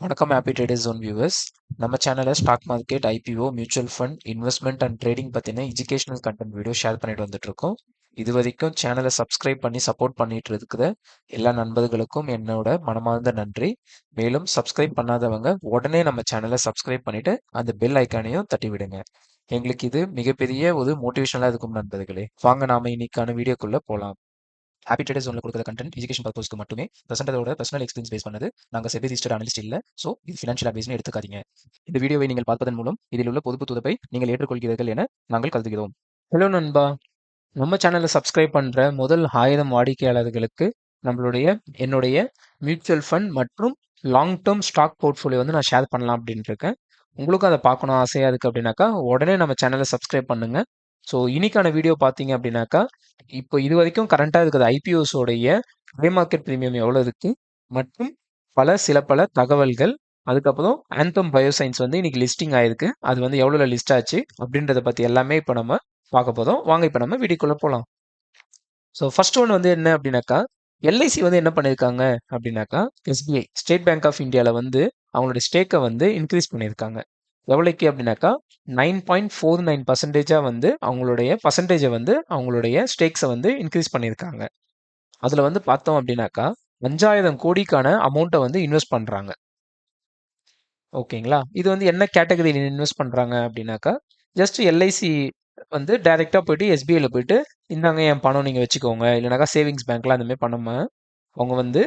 வணக்கம் happy traders one viewers நம்ம சேனலில் stock market IPO mutual fund investment and trading பற்றின எஜுகேஷனல் கண்டென்ட் வீடியோ ஷேர் பண்ணிட்டு வந்துட்டு இருக்கோம் இது வரைக்கும் சேனலை சப்ஸ்கிரைப் பண்ணி சப்போர்ட் பண்ணிட்டு இருக்கிற எல்லா நண்பர்களுக்கும் என்னோட மனமார்ந்த நன்றி. மேலும் சப்ஸ்கிரைப் பண்ணாதவங்க உடனே நம்ம சேனலை சப்ஸ்கிரைப் பண்ணிட்டு அந்த பெல் ஐக்கானையும் தட்டி விடுங்க எங்களுக்கு இது மிகப்பெரிய ஒரு மோட்டிவேஷனலாக இருக்கும் நண்பர்களே. வாங்க நாம இன்னைக்கான வீடியோக்குள்ளே போகலாம் ஹாப்பி ட்ரேடர்ஸ் ஜோனில் கொடுக்குற கண்டென்ட் எஜுகேஷன் பர்பஸ்க்கு மட்டுமே பிரசன்டரோட பர்சனல் எக்ஸ்பீரியன்ஸ் பேஸ் பண்ணது. நாங்கள் செபி ரிஜிஸ்டர் அனலிஸ்ட் இல்லை. ஸோ இது ஃபினான்ஷியல் அட்வைஸ்னு எடுத்துக்காதீங்க. இந்த வீடியோவை நீங்கள் பார்ப்பதன் மூலம் இதில் உள்ள பொதுப்பு துதப்பை நீங்கள் ஏற்றுக்கொள்கிறீர்கள் என நாங்கள் கருதுகிறோம். ஹலோ நண்பா. நம்ம சேனலை சப்ஸ்கிரைப் பண்ணுற முதல் ஆயிரம் வாடிக்கையாளர்களுக்கு நம்மளுடைய என்னுடைய மியூச்சுவல் ஃபண்ட் மற்றும் லாங் டேர்ம் ஸ்டாக் போர்ட்ஃபோலியோ வந்து நான் ஷேர் பண்ணலாம் அப்படின்னு இருக்கேன். உங்களுக்கும் அதை பார்க்கணும் ஆசையாக இருக்குது அப்படின்னாக்கா உடனே நம்ம சேனலை சப்ஸ்கிரைப் பண்ணுங்கள் ஸோ இன்னைக்கான வீடியோ பார்த்தீங்க அப்படின்னாக்கா இப்போ இது வரைக்கும் கரண்ட்டாக இருக்கிற ஐபிஓஸோடைய ப்ரே மார்க்கெட் ப்ரீமியம் எவ்வளோ இருக்குது மற்றும் பல சில பல தகவல்கள் அதுக்கப்புறம் ஆந்தம் பயோசைன்ஸ் வந்து இன்னைக்கு லிஸ்டிங் ஆயிருக்கு. அது வந்து எவ்வளோ லிஸ்ட் ஆச்சு அப்படின்றத பற்றி எல்லாமே இப்போ நம்ம பார்க்க போதும் வாங்க இப்போ நம்ம வீடியோக்குள்ளே போகலாம் ஸோ ஃபர்ஸ்ட் ஒன் வந்து என்ன அப்படின்னாக்கா எல்ஐசி வந்து என்ன பண்ணியிருக்காங்க அப்படின்னாக்கா எஸ்பிஐ ஸ்டேட் பேங்க் ஆஃப் இந்தியாவில் வந்து அவங்களோட ஸ்டேக்கை வந்து இன்க்ரீஸ் பண்ணியிருக்காங்க எவ்வளோக்கு அப்படின்னாக்கா நைன் பாயிண்ட் ஃபோர் நைன் பர்சன்டேஜாக வந்து அவங்களுடைய பர்சன்டேஜை வந்து அவங்களுடைய ஸ்டேக்ஸை வந்து இன்க்ரீஸ் பண்ணியிருக்காங்க. அதில் வந்து பார்த்தோம் அப்படின்னாக்கா அஞ்சாயிரம் கோடிக்கான அமௌண்ட்டை வந்து இன்வெஸ்ட் பண்ணுறாங்க ஓகேங்களா? இது வந்து என்ன கேட்டகரியில் இன்வெஸ்ட் பண்ணுறாங்க அப்படின்னாக்கா ஜஸ்ட் எல்ஐசி வந்து டைரெக்டாக போயிட்டு எஸ்பிஐயில் போயிட்டு இந்தாங்க என் பணம் நீங்கள் வச்சுக்கோங்க. இல்லைனாக்கா சேவிங்ஸ் பேங்க்லாம் அந்தமாதிரி பண்ணாமல் அவங்க வந்து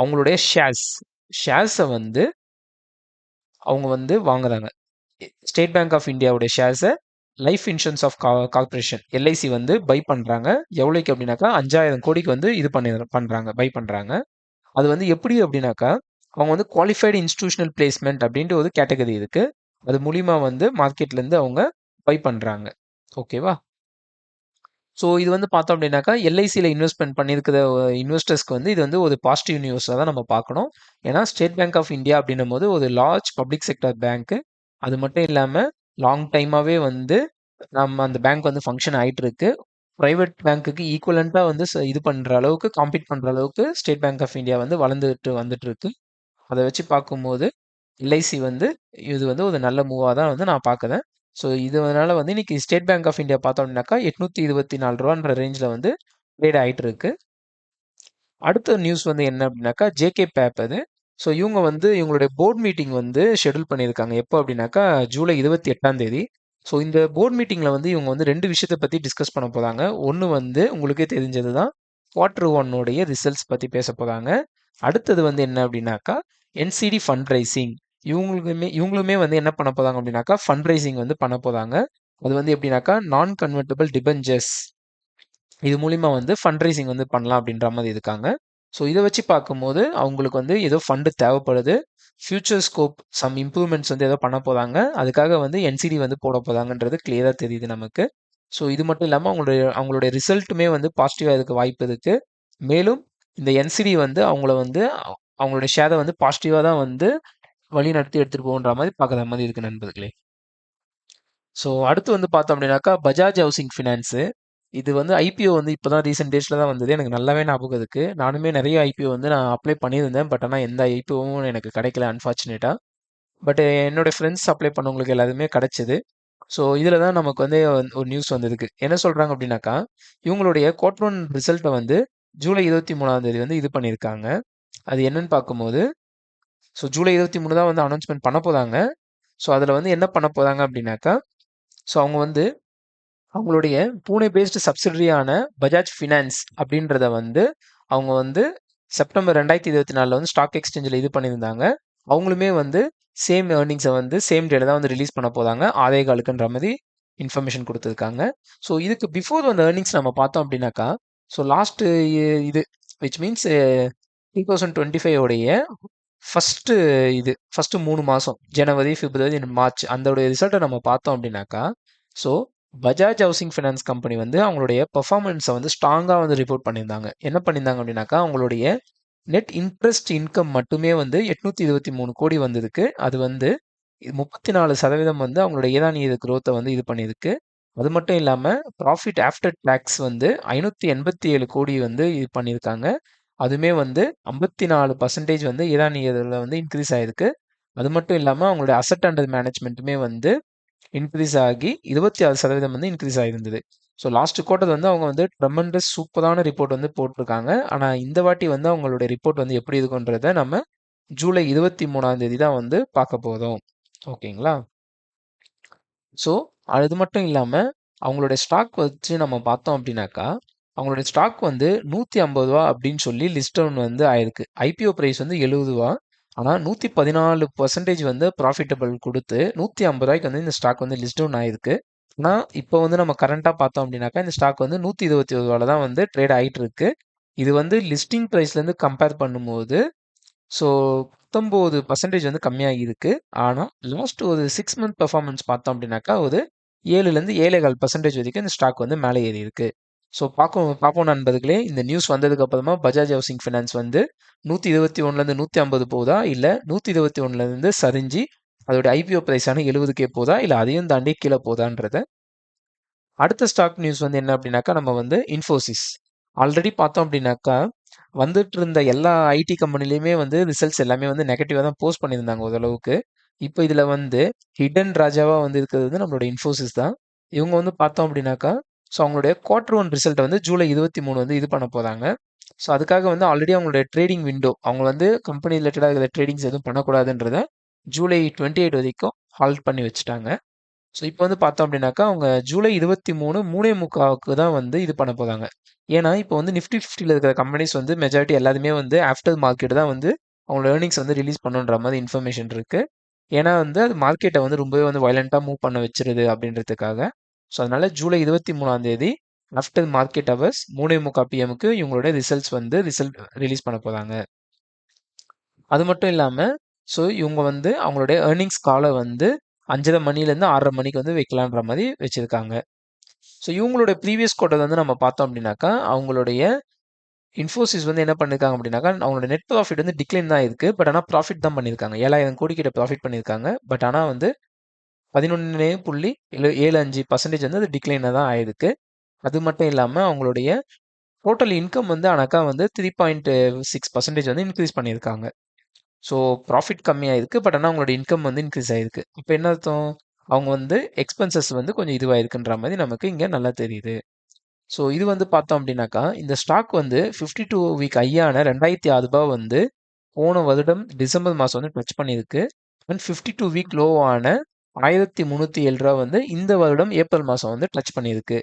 அவங்களுடைய ஷேர்ஸ் ஷேர்ஸை வந்து அவங்க வந்து வாங்குறாங்க. ஸ்டேட் பேங்க் ஆஃப் இந்தியாவுடைய ஷேர்ஸை life insurance of corporation LIC வந்து பை பண்ணுறாங்க எவ்வளோக்கு அப்படின்னாக்கா அஞ்சாயிரம் கோடிக்கு வந்து இது பண்ணி பண்ணுறாங்க பை பண்ணுறாங்க அது வந்து எப்படி அப்படின்னாக்கா அவங்க வந்து குவாலிஃபைடு இன்ஸ்டியூஷனல் பிளேஸ்மெண்ட் அப்படின்ட்டு ஒரு கேட்டகரி இருக்குது அது மூலிமா வந்து மார்க்கெட்லேருந்து அவங்க பை பண்ணுறாங்க ஓகேவா ஸோ இது வந்து பார்த்தோம் அப்படின்னாக்கா எல்ஐசியில் இன்வெஸ்ட்மெண்ட் பண்ணியிருக்கிற இன்வெஸ்டர்ஸ்க்கு வந்து இது வந்து ஒரு பாசிட்டிவ் நியூஸாக தான் நம்ம பார்க்கணும். ஏன்னா ஸ்டேட் பேங்க் ஆஃப் இந்தியா அப்படின்னும் போது ஒரு லார்ஜ் பப்ளிக் செக்டர் பேங்க்கு அது மட்டும் இல்லாமல் லாங் டைமாகவே வந்து நம்ம அந்த பேங்க் வந்து ஃபங்க்ஷன் ஆகிட்டு இருக்கு ப்ரைவேட் பேங்க்குக்கு ஈக்குவலண்ட்டாக வந்து இது பண்ணுற அளவுக்கு காம்பீட் பண்ணுற அளவுக்கு ஸ்டேட் பேங்க் ஆஃப் இந்தியா வந்து வளர்ந்துட்டு வந்துட்டு இருக்கு அதை வச்சு பார்க்கும்போது எல்ஐசி வந்து இது வந்து ஒரு நல்ல மூவாக தான் வந்து நான் பார்க்குறேன். ஸோ இதனால வந்து இன்னைக்கு ஸ்டேட் பேங்க் ஆஃப் இந்தியா பார்த்தோம்னாக்கா எட்நூற்றி இருபத்தி நாலு ரூபான்ற ரேஞ்சில் வந்து ட்ரேட் ஆகிட்டு இருக்கு அடுத்த நியூஸ் வந்து என்ன அப்படின்னாக்கா ஜேகே பேப் அது. ஸோ இவங்க வந்து இவங்களுடைய போர்ட் மீட்டிங் வந்து ஷெடியூல் பண்ணியிருக்காங்க. எப்போ அப்படின்னாக்கா ஜூலை இருபத்தி எட்டாம் தேதி. ஸோ இந்த போர்ட் மீட்டிங்கில் வந்து இவங்க வந்து ரெண்டு விஷயத்தை பற்றி டிஸ்கஸ் பண்ண போகிறாங்க ஒன்று வந்து உங்களுக்கே தெரிஞ்சது தான் குவார்டர் ஒன்னுடைய ரிசல்ட்ஸ் பற்றி பேச போகிறாங்க அடுத்தது வந்து என்ன அப்படின்னாக்கா என்சிடி ஃபண்ட் ரைசிங் இவங்களுக்குமே இவங்களுமே வந்து என்ன பண்ண போகிறாங்க அப்படின்னாக்கா ஃபண்ட் ரைசிங் வந்து பண்ண போகிறாங்க அது வந்து எப்படின்னாக்கா நான் கன்வெர்டபிள் டிபெஞ்சர்ஸ் இது மூலிமா வந்து ஃபண்ட் ரைசிங் வந்து பண்ணலாம் அப்படின்ற மாதிரி இருக்காங்க. ஸோ இதை வச்சு பார்க்கும்போது அவங்களுக்கு வந்து ஏதோ ஃபண்டு தேவைப்படுது. ஃபியூச்சர் ஸ்கோப் சம் இம்ப்ரூவ்மெண்ட்ஸ் வந்து ஏதோ பண்ண போகிறாங்க அதுக்காக வந்து என்சிடி வந்து போட போகிறாங்கன்றது கிளியராக தெரியுது நமக்கு. ஸோ இது மட்டும் இல்லாமல் அவங்களுடைய அவங்களுடைய ரிசல்ட்டுமே வந்து பாசிட்டிவாக இருக்க வாய்ப்பு இருக்குது மேலும் இந்த என்சிடி வந்து அவங்கள வந்து அவங்களுடைய ஷேரை வந்து பாசிட்டிவாக தான் வந்து வழி நடத்தி எடுத்துகிட்டு போகின்ற மாதிரி பார்க்குற மாதிரி இருக்குது நண்பர்களே. ஸோ அடுத்து வந்து பார்த்தோம் அப்படின்னாக்கா பஜாஜ் ஹவுசிங் ஃபினான்ஸு இது வந்து ஐபிஓ வந்து இப்போ தான் ரீசெண்ட் டேஸில் தான் வந்தது. எனக்கு நல்லாவே ஞாபகம் இருக்குது நானுமே நிறைய ஐபிஓ வந்து நான் அப்ளை பண்ணியிருந்தேன். பட் ஆனால் எந்த ஐபிஓவும் எனக்கு கிடைக்கல அன்ஃபார்ச்சுனேட்டாக பட் என்னோடய ஃப்ரெண்ட்ஸ் அப்ளை பண்ணவங்களுக்கு எல்லாருமே கிடச்சிது. ஸோ இதில் தான் நமக்கு வந்து ஒரு நியூஸ் வந்திருக்கு என்ன சொல்கிறாங்க அப்படின்னாக்கா இவங்களுடைய கோட்ரோன் ரிசல்ட்டை வந்து ஜூலை இருபத்தி மூணாம் தேதி வந்து இது பண்ணியிருக்காங்க. அது என்னன்னு பார்க்கும்போது ஸோ ஜூலை இருபத்தி மூணு தான் வந்து அனௌன்ஸ்மெண்ட் பண்ண போகிறாங்க ஸோ அதில் வந்து என்ன பண்ண போகிறாங்க அப்படின்னாக்கா ஸோ அவங்க வந்து அவங்களுடைய பூனே பேஸ்டு சப்சிடரியான பஜாஜ் ஃபினான்ஸ் அப்படின்றத வந்து அவங்க வந்து செப்டம்பர் ரெண்டாயிரத்தி இருபத்தி நாலில் வந்து ஸ்டாக் எக்ஸ்சேஞ்சில் இது பண்ணியிருந்தாங்க. அவங்களுமே வந்து சேம் ஏர்னிங்ஸை வந்து சேம் டேல தான் வந்து ரிலீஸ் பண்ண போதாங்க ஆதே காலுக்குன்ற மாதிரி இன்ஃபர்மேஷன் கொடுத்துருக்காங்க. ஸோ இதுக்கு பிஃபோர் அந்த ஏர்னிங்ஸ் நம்ம பார்த்தோம் அப்படின்னாக்கா ஸோ லாஸ்ட்டு இது which means two thousand twenty five உடைய ஃபஸ்ட்டு இது ஃபஸ்ட்டு மூணு மாதம் ஜனவரி பிப்ரவரி மார்ச் அதோடைய ரிசல்ட்டை நம்ம பார்த்தோம் அப்படின்னாக்கா so Bajaj housing finance company வந்து அவங்களுடைய பர்ஃபார்மன்ஸை வந்து ஸ்ட்ராங்காக வந்து ரிப்போர்ட் பண்ணியிருந்தாங்க. என்ன பண்ணியிருந்தாங்க அப்படின்னாக்கா அவங்களுடைய நெட் இன்ட்ரெஸ்ட் இன்கம் மட்டுமே வந்து எட்நூற்றி இருபத்தி மூணு கோடி வந்திருக்கு அது வந்து முப்பத்தி நாலு சதவீதம் வந்து அவங்களோட ஏதானிய குரோத்தை வந்து இது பண்ணியிருக்கு. அது மட்டும் இல்லாமல் ப்ராஃபிட் ஆஃப்டர் டேக்ஸ் வந்து ஐநூற்றி எண்பத்தி ஏழு கோடி வந்து இது பண்ணியிருக்காங்க. அதுவுமே வந்து ஐம்பத்தி நாலு பர்சன்டேஜ் வந்து ஈரானியதில் வந்து இன்க்ரீஸ் ஆகிருக்கு அது மட்டும் இல்லாமல் அவங்களுடைய அசட் அண்டர் மேனேஜ்மெண்ட்டுமே வந்து இன்க்ரீஸ் ஆகி இருபத்தி ஆறு சதவீதம் வந்து இன்க்ரீஸ் ஆகிருந்தது ஸோ லாஸ்ட் குவார்ட்டர் வந்து அவங்க வந்து ட்ரமண்டஸ் சூப்பரான ரிப்போர்ட் வந்து போட்டிருக்காங்க. ஆனால் இந்த வாட்டி வந்து அவங்களுடைய ரிப்போர்ட் வந்து எப்படி இருக்குன்றத நம்ம ஜூலை இருபத்தி மூணாம் தேதி தான் வந்து பார்க்க போதும் ஓகேங்களா? ஸோ அது மட்டும் இல்லாமல் அவங்களுடைய ஸ்டாக் வச்சு நம்ம பார்த்தோம் அப்படின்னாக்கா அவங்களுடைய ஸ்டாக் வந்து நூற்றி ஐம்பது ரூபா அப்படின்னு சொல்லி லிஸ்ட் ஒன்று வந்து ஆயிருக்கு. ஐபிஓ ப்ரைஸ் வந்து எழுபது ரூபா ஆனால் நூற்றி பதினாலு பர்சன்டேஜ் வந்து ப்ராஃபிட்டபிள் கொடுத்து நூற்றி ஐம்பது ரூபாய்க்கு வந்து இந்த ஸ்டாக் வந்து லிஸ்ட் டவுன் ஆயிருக்கு. ஆனால் இப்போ வந்து நம்ம கரண்ட்டாக பார்த்தோம் அப்படின்னாக்கா இந்த ஸ்டாக் வந்து நூற்றி இருபத்தி ஒரு ரூபாவில் தான் வந்து ட்ரேட் ஆகிட்டு இருக்கு இது வந்து லிஸ்டிங் ப்ரைஸ்லேருந்து கம்பேர் பண்ணும்போது ஸோ பத்தொம்போது பர்சன்டேஜ் வந்து கம்மியாகி இருக்கு ஆனால் லாஸ்ட் ஒரு சிக்ஸ் மந்த் பெர்ஃபார்மன்ஸ் பார்த்தோம் அப்படின்னாக்கா ஒரு ஏழுலேருந்து ஏழேகால் பர்சன்டேஜ் வரைக்கும் இந்த ஸ்டாக் வந்து மேலே ஏறி இருக்கு ஸோ பார்க்கும் பார்ப்போம் நண்பர்களே. இந்த நியூஸ் வந்ததுக்கு அப்புறமா பஜாஜ் ஹவுசிங் ஃபினான்ஸ் வந்து நூற்றி இருபத்தி ஒன்றுலேருந்து நூற்றி ஐம்பது போதா? இல்லை நூற்றி இருபத்தி ஒன்றுலேருந்து சரிஞ்சு அதோட ஐபிஓ ப்ரைஸான எழுபதுக்கே போதா? இல்லை அதையும் தாண்டி கீழே போதான்றத. அடுத்த ஸ்டாக் நியூஸ் வந்து என்ன அப்படின்னாக்கா நம்ம வந்து இன்ஃபோசிஸ் ஆல்ரெடி பார்த்தோம் அப்படின்னாக்கா வந்துட்டு இருந்த எல்லா ஐடி கம்பெனிலையுமே வந்து ரிசல்ட்ஸ் எல்லாமே வந்து நெகட்டிவாக தான் போஸ்ட் பண்ணியிருந்தாங்க ஓரளவுக்கு இப்போ இதில் வந்து ஹிடன் ராஜாவாக வந்து இருக்கிறது வந்து நம்மளோட இன்ஃபோசிஸ் தான். இவங்க வந்து பார்த்தோம் அப்படின்னாக்கா ஸோ அவங்களுடைய குவார்டர் ஒன் ரிசல்ட் வந்து ஜூலை இருபத்தி மூணு வந்து இது பண்ண போகிறாங்க ஸோ அதுக்காக வந்து ஆல்ரெடி அவங்களுடைய ட்ரேடிங் விண்டோ அவங்க வந்து கம்பெனி ரிலேட்டடாக இருக்கிற ட்ரேடிங்ஸ் எதுவும் பண்ணக்கூடாதுன்றத ஜூலை டுவெண்ட்டி எயிட் வரைக்கும் ஹால்ட் பண்ணி வச்சுட்டாங்க. ஸோ இப்போ வந்து பார்த்தோம் அப்படின்னாக்கா அவங்க ஜூலை இருபத்தி மூணு மூணே முக்காவுக்கு தான் வந்து இது பண்ண போகிறாங்க ஏன்னா இப்போ வந்து நிஃப்டி ஃபிஃப்டியில் இருக்கிற கம்பெனிஸ் வந்து மெஜாரிட்டி எல்லாருமே வந்து ஆஃப்டர் மார்க்கெட் தான் வந்து அவங்களோட ஏர்னிங்ஸ் வந்து ரிலீஸ் பண்ணுன்ற மாதிரி இன்ஃபர்மேஷன் இருக்குது ஏன்னா வந்து அது மார்க்கெட்டை வந்து ரொம்பவே வந்து வயலண்ட்டாக மூவ் பண்ண வச்சிருது அப்படின்றதுக்காக. ஸோ அதனால் ஜூலை இருபத்தி மூணாம் தேதி ஆஃப்டர் மார்க்கெட் ஹவர்ஸ் மூணே முக்கா பிஎம்க்கு இவங்களோட ரிசல்ட்ஸ் வந்து ரிசல்ட் ரிலீஸ் பண்ண போகிறாங்க அது மட்டும் இல்லாமல் ஸோ இவங்க வந்து அவங்களுடைய ஏர்னிங்ஸ் காலை வந்து அஞ்சரை மணிலேருந்து ஆறரை மணிக்கு வந்து வைக்கலான்ற மாதிரி வச்சுருக்காங்க. ஸோ இவங்களுடைய ப்ரீவியஸ் கோட்டை வந்து நம்ம பார்த்தோம் அப்படின்னாக்கா அவங்களுடைய இன்ஃபோசிஸ் வந்து என்ன பண்ணியிருக்காங்க அப்படின்னாக்கா அவங்களோட நெட் ப்ராஃபிட் வந்து டிக்ளைன் தான் இருக்குது பட் ஆனால் ப்ராஃபிட் தான் பண்ணியிருக்காங்க ஏழாயிரம் கோடி கிட்ட ப்ராஃபிட் பண்ணியிருக்காங்க பட் ஆனால் வந்து பதினொன்று புள்ளி ஏழு ஏழு அஞ்சு பர்சன்டேஜ் வந்து அது டிக்ளைனாக தான் ஆயிருக்கு. அது மட்டும் இல்லாமல் அவங்களுடைய டோட்டல் இன்கம் வந்து ஆனாக்கா வந்து த்ரீ பாயிண்ட் சிக்ஸ் பர்சன்டேஜ் வந்து இன்க்ரீஸ் பண்ணியிருக்காங்க. ஸோ ப்ராஃபிட் கம்மியாக இருக்குது பட் ஆனால் அவங்களோட இன்கம் வந்து இன்க்ரீஸ் ஆகிருக்கு இப்போ என்ன அர்த்தம்? அவங்க வந்து எக்ஸ்பென்சஸ் வந்து கொஞ்சம் இதுவாயிருக்குன்ற மாதிரி நமக்கு இங்கே நல்லா தெரியுது. ஸோ இது வந்து பார்த்தோம் அப்படின்னாக்கா இந்த ஸ்டாக் வந்து ஃபிஃப்டி டூ வீக் ஐயான ரெண்டாயிரத்தி ஆறு ரூபாய் வந்து போன வருடம் டிசம்பர் மாதம் வந்து டச் பண்ணியிருக்கு. அண்ட் ஃபிஃப்டி டூ வீக் லோவான ஆயிரத்தி முந்நூற்றி ஏழு ரூபா வந்து இந்த வருடம் ஏப்ரல் மாதம் வந்து டச் பண்ணியிருக்கு.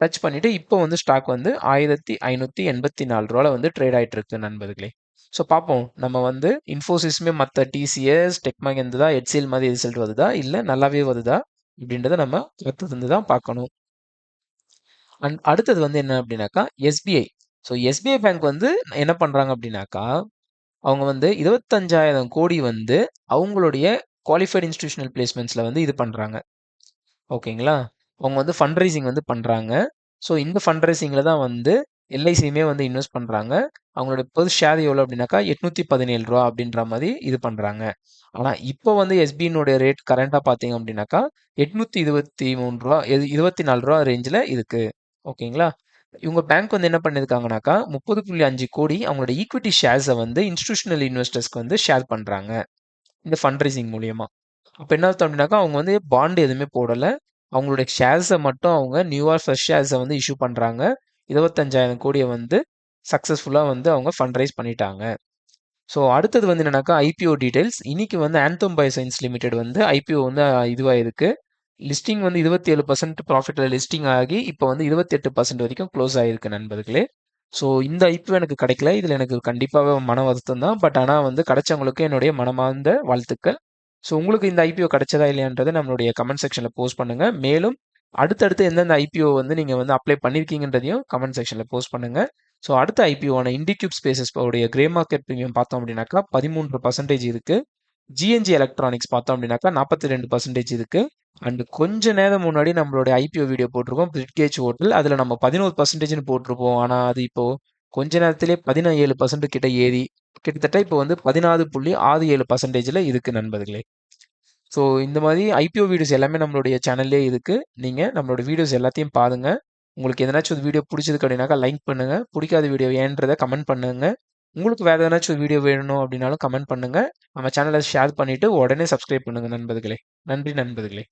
டச் பண்ணிவிட்டு இப்போ வந்து ஸ்டாக் வந்து ஆயிரத்தி ஐநூற்றி எண்பத்தி நாலு ரூபாவில் வந்து ட்ரேட் ஆகிட்டு இருக்கு நண்பர்களே. ஸோ பார்ப்போம். நம்ம வந்து இன்ஃபோசிஸ்மே மற்ற டிசிஎஸ் டெக்மகேந்து தான் ஹெச்சிஎல் மாதிரி ரிசல்ட் வருதா? இல்லை நல்லாவே வருதா? அப்படின்றத நம்ம கற்று தான் பார்க்கணும். அண்ட் அடுத்தது வந்து என்ன அப்படின்னாக்கா எஸ்பிஐ ஸோ எஸ்பிஐ பேங்க் வந்து என்ன பண்ணுறாங்க அப்படின்னாக்கா அவங்க வந்து இருபத்தஞ்சாயிரம் கோடி வந்து அவங்களுடைய குவாலிஃபைடு இன்ஸ்டியூஷனல் பிளேஸ்மெண்ட்ஸில் வந்து இது பண்ணுறாங்க ஓகேங்களா? அவங்க வந்து ஃபண்ட் ரைசிங் வந்து பண்ணுறாங்க ஸோ இந்த ஃபண்ட் ரைசிங்கில் தான் வந்து எல்ஐசியுமே வந்து இன்வெஸ்ட் பண்ணுறாங்க அவங்களோட பொது ஷேர் எவ்வளோ அப்படின்னாக்கா எட்நூற்றி பதினேழு ரூபா அப்படின்ற மாதிரி இது பண்ணுறாங்க ஆனால் இப்போ வந்து எஸ்பியினுடைய ரேட் கரண்ட்டாக பார்த்தீங்க அப்படின்னாக்கா எட்நூற்றி இருபத்தி மூணு ரூபா இருபத்தி நாலு ரூபா ரேஞ்சில் இருக்குது ஓகேங்களா? இவங்க பேங்க் வந்து என்ன பண்ணியிருக்காங்கனாக்கா முப்பது புள்ளி அஞ்சு கோடி அவங்களோட ஈக்விட்டி ஷேர்ஸை வந்து இன்ஸ்டியூஷனல் இன்வெஸ்டர்ஸ்க்கு வந்து ஷேர் பண்ணுறாங்க இந்த ஃபண்ட் ரைசிங் மூலியமா. அப்போ என்ன அர்த்தம் அப்படின்னாக்கா அவங்க வந்து பாண்டு எதுவுமே போடலை. அவங்களுடைய ஷேர்ஸை மட்டும் அவங்க நியூவாக ஃபர்ஸ்ட் ஷேர்ஸை வந்து இஷ்யூ பண்ணுறாங்க இருபத்தஞ்சாயிரம் கோடியை வந்து சக்ஸஸ்ஃபுல்லாக வந்து அவங்க ஃபண்ட் ரைஸ் பண்ணிட்டாங்க. ஸோ அடுத்தது வந்து என்னன்னாக்கா ஐபிஓ டீடைல்ஸ் இன்னைக்கு வந்து ஆந்தம் பயோசைன்ஸ் லிமிடெட் வந்து ஐபிஓ வந்து இதுவாக இருக்குது லிஸ்டிங் வந்து இருபத்தி ஏழு பர்சன்ட் ப்ராஃபிட்டில் லிஸ்டிங் ஆகி இப்போ வந்து இருபத்தெட்டு பர்சன்ட் வரைக்கும் க்ளோஸ் ஆகிருக்கு நண்பர்களே. ஸோ இந்த ஐபிஓ எனக்கு கிடைக்கல. இதில் எனக்கு கண்டிப்பாக மன வருத்தம் தான். பட் ஆனால் வந்து கிடைச்சவங்களுக்கு என்னுடைய மனமார்ந்த வாழ்த்துக்கள். ஸோ உங்களுக்கு இந்த ஐபிஓ கிடைச்சதா இல்லையான்றதை நம்மளுடைய கமெண்ட் செக்ஷனில் போஸ்ட் பண்ணுங்கள் மேலும் அடுத்தடுத்து எந்தெந்த ஐபிஓ வந்து நீங்கள் வந்து அப்ளை பண்ணியிருக்கீங்கன்றதையும் கமெண்ட் செக்ஷனில் போஸ்ட் பண்ணுங்கள் ஸோ அடுத்த ஐபிஓவான இண்டிகியூப் ஸ்பேசஸ் உடைய கிரே மார்க்கெட் ப்ரீமியம் பார்த்தோம் அப்படின்னாக்கா பதிமூன்று பர்சன்டேஜ் இருக்குது ஜிஎன்ஜி எலக்ட்ரானிக்ஸ் பார்த்தோம் அப்படின்னாக்கா நாற்பத்தி ரெண்டு பர்சன்டேஜ் இருக்குது அண்ட் கொஞ்ச நேரம் முன்னாடி நம்மளுடைய ஐபிஓ வீடியோ போட்டிருக்கோம் பிரிட்கேஜ் ஹோட்டல் அதில் நம்ம பதினோரு பர்சன்டேஜ்னு போட்டிருப்போம். ஆனால் அது இப்போது கொஞ்ச நேரத்திலே பதினேழு பர்சன்ட் கிட்ட ஏறி கிட்டத்தட்ட இப்போ வந்து பதினாறு புள்ளி ஆறு ஏழு பர்சன்டேஜில் இருக்குது நண்பர்களே. ஸோ இந்த மாதிரி ஐபிஓ வீடியோஸ் எல்லாமே நம்மளுடைய சேனல்லே இருக்குது நீங்கள் நம்மளோட வீடியோஸ் எல்லாத்தையும் பாருங்கள் உங்களுக்கு எதனாச்சும் ஒரு வீடியோ பிடிச்சது அப்படின்னாக்கா லைக் பண்ணுங்கள் பிடிக்காத வீடியோ ஏன்றதை கமெண்ட் பண்ணுங்கள் உங்களுக்கு வேறு ஏதாச்சும் வீடியோ வேணும் அப்படின்னாலும் கமெண்ட் பண்ணுங்கள் நம்ம சேனலை ஷேர் பண்ணிவிட்டு உடனே சப்ஸ்கிரைப் பண்ணுங்கள் நண்பர்களே. நன்றி நண்பர்களே.